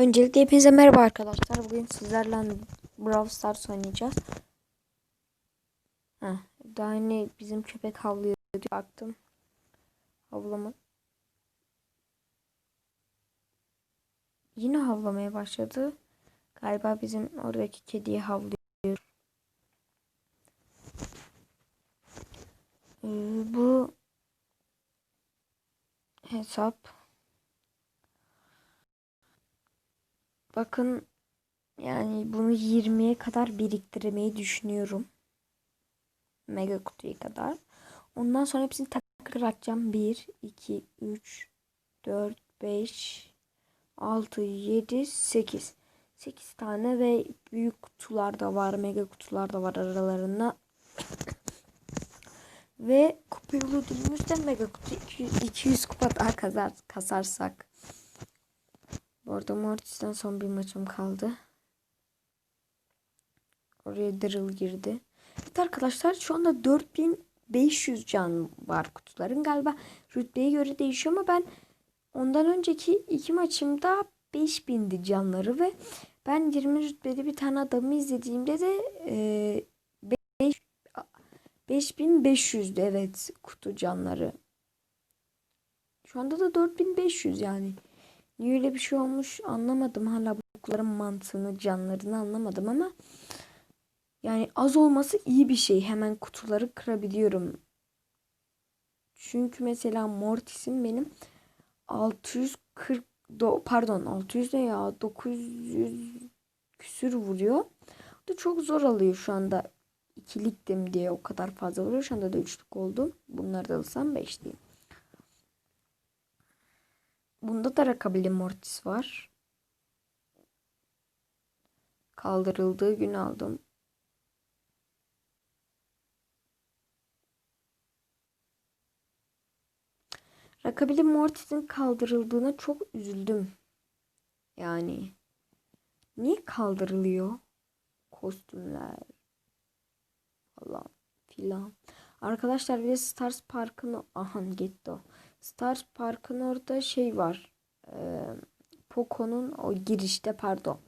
Öncelikle hepinize merhaba arkadaşlar. Bugün sizlerle Brawl Stars oynayacağız. Heh, daha yeni bizim köpek havlıyor diye baktım. Havlama. Yine havlamaya başladı. Galiba bizim oradaki kediye havlıyor. Ee, bu hesap Bakın yani bunu 20'ye kadar biriktirmeyi düşünüyorum. Mega kutuya kadar. Ondan sonra hepsini takır atacağım. 1, 2, 3, 4, 5, 6, 7, 8. 8 tane ve büyük kutular da var. Mega kutular da var aralarında. ve kupa yolu mega kutu 200, 200 kupa daha kazar, kasarsak. Bu arada Mortis'ten son bir maçım kaldı. Oraya Daryl girdi. Evet arkadaşlar şu anda 4500 can var kutuların. Galiba rütbeye göre değişiyor ama ben ondan önceki iki maçımda 5000'di canları ve ben 20 rütbede bir tane adamı izlediğimde de e, 5, 5500'dü evet kutu canları. Şu anda da 4500 yani. Niye öyle bir şey olmuş anlamadım. Hala bu mantığını, canlarını anlamadım ama yani az olması iyi bir şey. Hemen kutuları kırabiliyorum. Çünkü mesela Mortis'in benim 640 do, pardon 600 ne ya 900 küsür vuruyor. O da çok zor alıyor şu anda. ikiliktim diye o kadar fazla vuruyor. Şu anda da üçlük oldum. Bunları da alsam beşliyim. Bunda da Rakabili Mortis var. Kaldırıldığı gün aldım. Rakabili Mortis'in kaldırıldığına çok üzüldüm. Yani niye kaldırılıyor? Kostümler falan filan. Arkadaşlar bir de Stars Park'ın aha gitti o. Stars Park'ın orada şey var. Ee, Poco'nun o girişte pardon.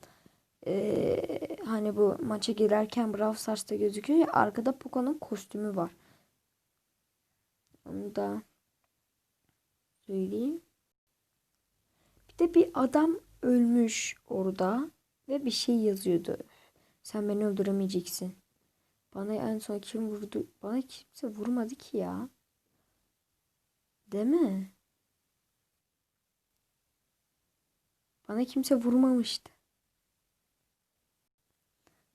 Ee, hani bu maça girerken Brawl Stars'ta gözüküyor ya arkada Poco'nun kostümü var. Onu da söyleyeyim. Bir de bir adam ölmüş orada ve bir şey yazıyordu. Sen beni öldüremeyeceksin. Bana en son kim vurdu? Bana kimse vurmadı ki ya. Değil mi? Bana kimse vurmamıştı.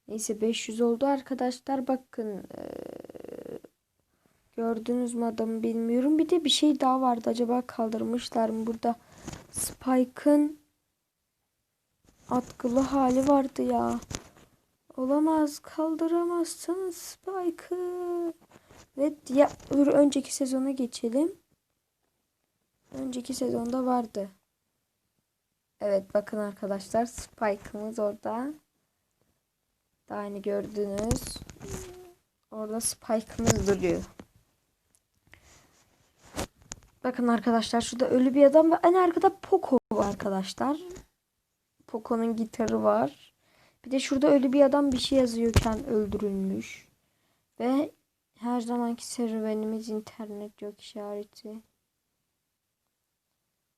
Neyse 500 oldu arkadaşlar. Bakın ee, gördünüz mü adamı bilmiyorum. Bir de bir şey daha vardı. Acaba kaldırmışlar mı burada? Spike'ın atkılı hali vardı ya. Olamaz. Kaldıramazsın Spike'ı. Ve ya, önceki sezona geçelim. Önceki sezonda vardı. Evet bakın arkadaşlar Spike'ımız orada. Daha yeni gördünüz. Orada Spike'ımız duruyor. Bakın arkadaşlar şurada ölü bir adam ve en arkada Poco arkadaşlar. Poco'nun gitarı var. Bir de şurada ölü bir adam bir şey yazıyorken öldürülmüş. Ve her zamanki serüvenimiz internet yok işareti.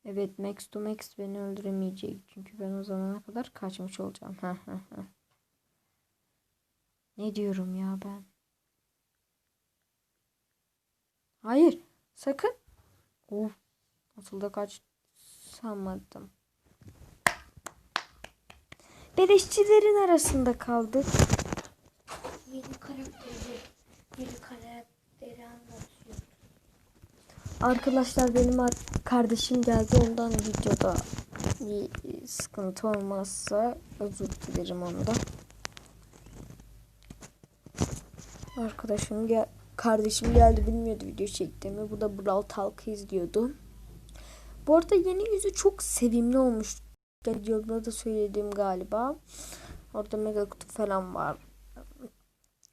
Evet Max to Max beni öldüremeyecek. Çünkü ben o zamana kadar kaçmış olacağım. ne diyorum ya ben? Hayır. Sakın. Of. Nasıl da kaç sanmadım. Beleşçilerin arasında kaldık. Yeni karakteri, yeni karakteri anlatıyor. Arkadaşlar benim kardeşim geldi ondan videoda bir sıkıntı olmazsa özür dilerim onda. Arkadaşım gel kardeşim geldi bilmiyordu video çektiğimi. Bu da Brawl Talk'ı izliyordu. Bu arada yeni yüzü çok sevimli olmuş. Videoda da söylediğim galiba. Orada mega kutu falan var.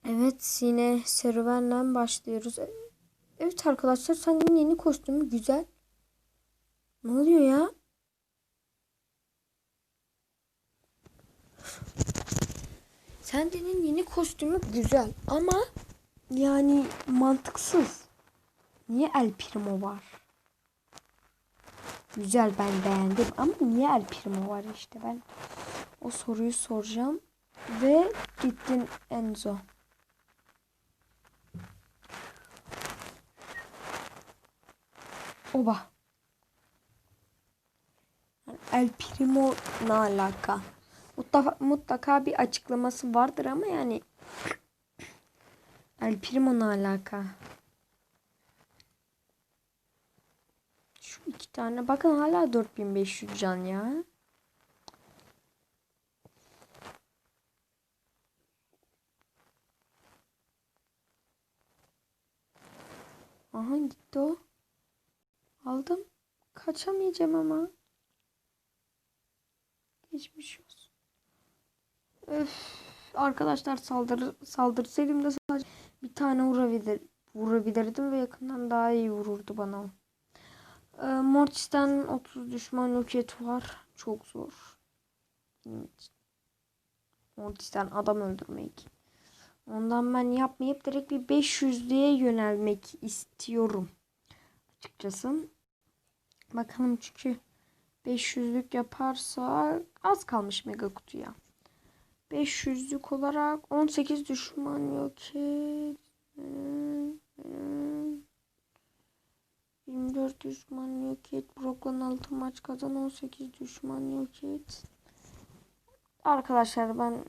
Evet yine serüvenle başlıyoruz. Evet arkadaşlar Sunny'nin yeni kostümü güzel. Ne oluyor ya? Sandy'nin yeni kostümü güzel ama yani mantıksız. Niye El Primo var? Güzel ben beğendim ama niye El Primo var işte ben o soruyu soracağım. Ve gittin Enzo. Oba. El Primo ne alaka? Mutlaka, mutlaka bir açıklaması vardır ama yani El Primo ne alaka? Şu iki tane bakın hala 4500 can ya. Aha gitti o. Aldım. Kaçamayacağım ama. Geçmiş olsun. Öf. Arkadaşlar saldır saldırsaydım da sadece bir tane vurabilir, vurabilirdim ve yakından daha iyi vururdu bana. Ee, Mortis'ten 30 düşman roket var. Çok zor. Benim için. Mortis'ten adam öldürmek. Ondan ben yapmayıp direkt bir 500'lüğe yönelmek istiyorum. Açıkçası. Bakalım çünkü 500'lük yaparsa az kalmış mega kutuya. 500'lük olarak 18 düşman yok. Hmm, 24 düşman yok et. Brock'la 6 maç kazan 18 düşman yok et. Arkadaşlar ben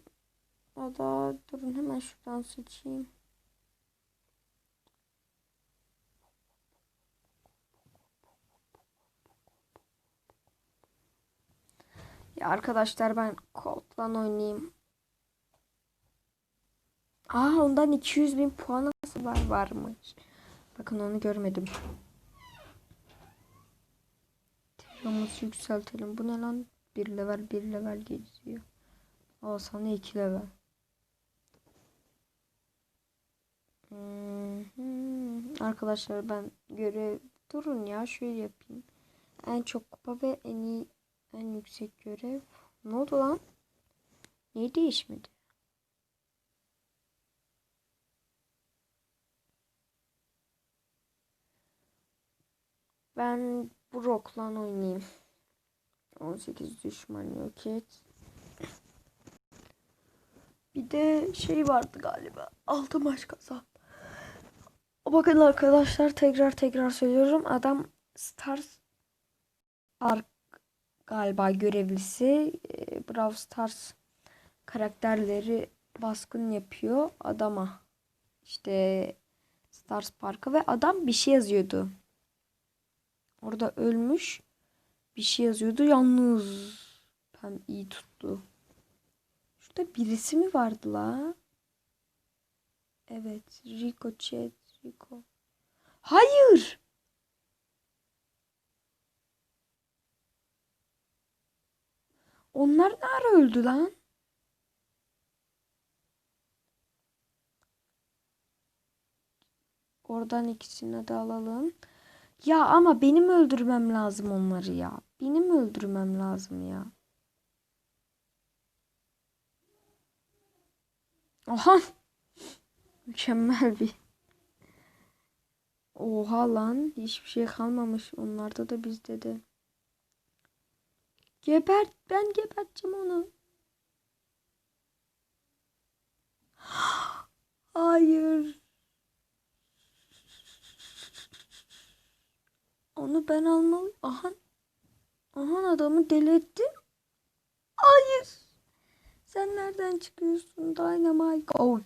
ya da durun hemen şuradan seçeyim. Ya arkadaşlar ben Colt'lan oynayayım. Aa ondan 200 bin puan nasıl var varmış. Bakın onu görmedim. Teramızı yükseltelim. Bu ne lan? 1 level 1 level geziyor. Aa sana 2 level. Hmm, Arkadaşlar ben görev durun ya şöyle yapayım. En çok kupa ve en iyi en yüksek görev. Ne oldu lan? Niye değişmedi? Ben Brock'la oynayayım. 18 düşman yok et. Bir de şey vardı galiba. 6 maç kazan. Bakın arkadaşlar tekrar tekrar söylüyorum. Adam Stars Ark galiba görevlisi. E, Brawl Stars karakterleri baskın yapıyor adama. İşte Stars Park'a ve adam bir şey yazıyordu. Orada ölmüş. Bir şey yazıyordu. Yalnız Pem iyi tuttu. Şurada birisi mi vardı la? Evet. Rico Chat. Rico. Hayır. Onlar ne ara öldü lan? Oradan ikisini de alalım. Ya ama benim öldürmem lazım onları ya. Benim öldürmem lazım ya. Aha. Mükemmel bir. Oha lan. Hiçbir şey kalmamış. Onlarda da bizde de. Gebert. Ben geberteceğim onu. Hayır. Onu ben almalıyım. Aha. Aha adamı deli ettim. Hayır. Sen nereden çıkıyorsun? Dynamite. Oh.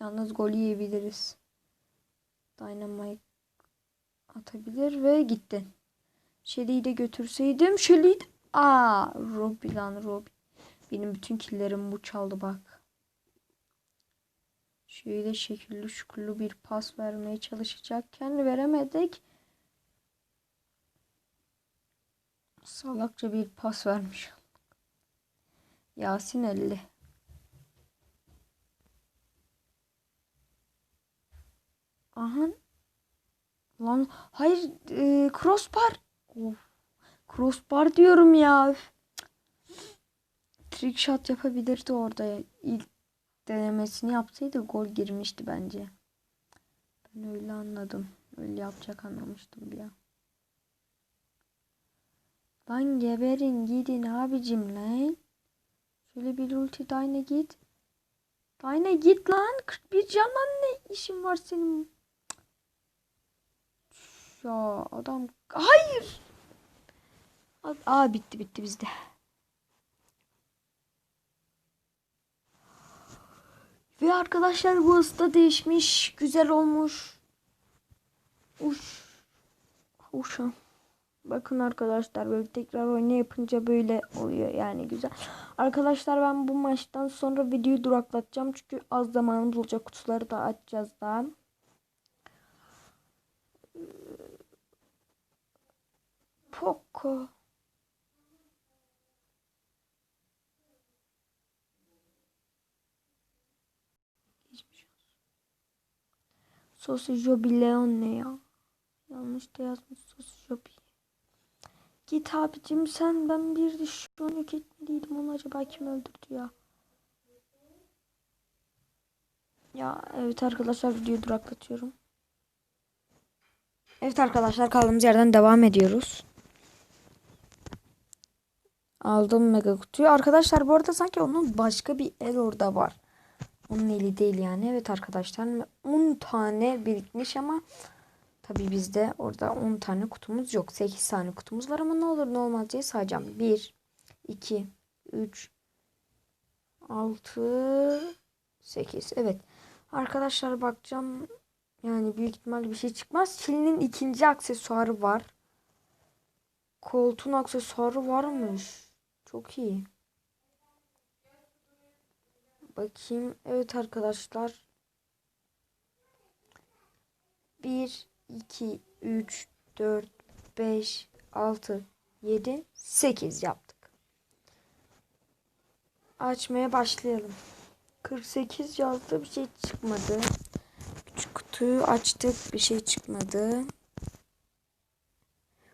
Yalnız gol yiyebiliriz. Dynamite atabilir ve gitti. Shelly'i de götürseydim. Shelly'i de... Aa, Robbie lan Robbie. Benim bütün killerim bu çaldı bak. Şöyle şekilli şukurlu bir pas vermeye çalışacakken veremedik. Salakça bir pas vermiş. Yasin 50. Aha. Lan hayır e, crossbar. Crossbar diyorum ya. Trick shot yapabilirdi orada. İlk denemesini yapsaydı gol girmişti bence. Ben öyle anladım. Öyle yapacak anlamıştım bir an. Lan geberin gidin abicim lan. Şöyle bir ulti Dyna git. Dyna git lan. 41 candan ne işin var senin? Ya adam hayır. Aa bitti bitti bizde. Ve arkadaşlar bu ısta değişmiş. Güzel olmuş. Uş. Uşa. Bakın arkadaşlar böyle tekrar oyna yapınca böyle oluyor yani güzel. Arkadaşlar ben bu maçtan sonra videoyu duraklatacağım. Çünkü az zamanımız olacak. Kutuları da açacağız daha. Poco. Sosu Jobileon ne ya? Yanlış da yazmış Sosu Jobi. Git abicim sen ben bir de şu an yok etmeliydim onu acaba kim öldürdü ya? Ya evet arkadaşlar videoyu duraklatıyorum. Evet arkadaşlar kaldığımız yerden devam ediyoruz. Aldım mega kutuyu. Arkadaşlar bu arada sanki onun başka bir el orada var. Onun eli değil yani. Evet arkadaşlar 10 tane birikmiş ama tabii bizde orada 10 tane kutumuz yok. 8 tane kutumuz var ama ne olur ne olmaz diye sayacağım. 1 2 3 6 8 Evet. Arkadaşlar bakacağım. Yani büyük ihtimal bir şey çıkmaz. Çin'in ikinci aksesuarı var. Koltuğun aksesuarı varmış. Çok iyi. Bakayım. Evet arkadaşlar. 1, 2, 3, 4, 5, 6, 7, 8 yaptık. Açmaya başlayalım. 48 yazdı bir şey çıkmadı. Küçük kutuyu açtık bir şey çıkmadı.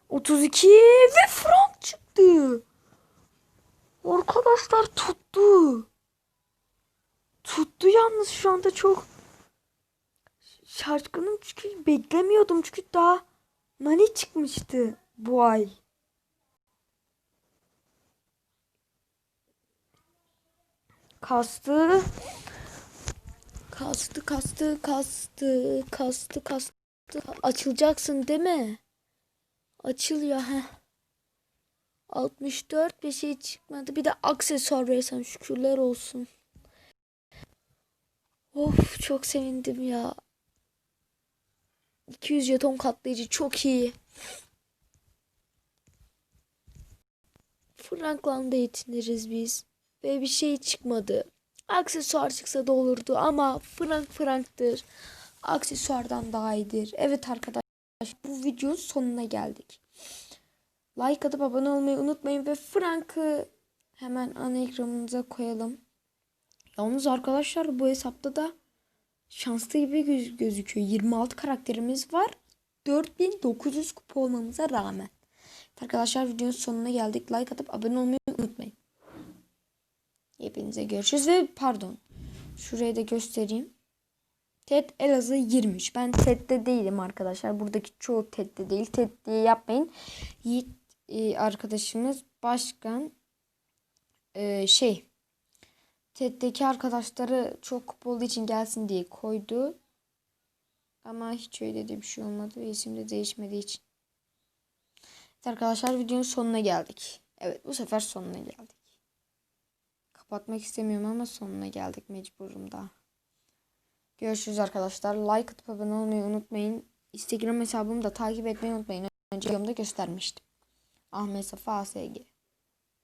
32 ve frank çıktı. Arkadaşlar tuttu. Tuttu yalnız şu anda çok şaşkınım çünkü beklemiyordum çünkü daha nani çıkmıştı bu ay. Kastı. Kastı, kastı, kastı, kastı, kastı. Açılacaksın değil mi? Açıl ya. Heh. 64 bir şey çıkmadı. Bir de aksesuar versem şükürler olsun. Of çok sevindim ya. 200 jeton katlayıcı çok iyi. Frankland'a yetiniriz biz. Ve bir şey çıkmadı. Aksesuar çıksa da olurdu ama Frank Frank'tır. Aksesuardan daha iyidir. Evet arkadaşlar bu videonun sonuna geldik. Like atıp abone olmayı unutmayın ve Frank'ı hemen ana ekranınıza koyalım. Yalnız arkadaşlar bu hesapta da şanslı gibi göz gözüküyor. 26 karakterimiz var. 4900 kupa olmamıza rağmen. Arkadaşlar videonun sonuna geldik. Like atıp abone olmayı unutmayın. Hepinize görüşürüz ve pardon. Şurayı da göstereyim. TED Elazığ 23. Ben TED'de değilim arkadaşlar. Buradaki çoğu TED'de değil. TED diye yapmayın. Yiğit e, arkadaşımız başkan e, şey TED'deki arkadaşları çok kupa olduğu için gelsin diye koydu. Ama hiç öyle de bir şey olmadı ve isim de değişmediği için. Evet arkadaşlar videonun sonuna geldik. Evet bu sefer sonuna geldik. Kapatmak istemiyorum ama sonuna geldik mecburum da. Görüşürüz arkadaşlar. Like atıp abone olmayı unutmayın. Instagram hesabımı da takip etmeyi unutmayın. Önce videomda göstermiştim. Ahmet Safa ASG.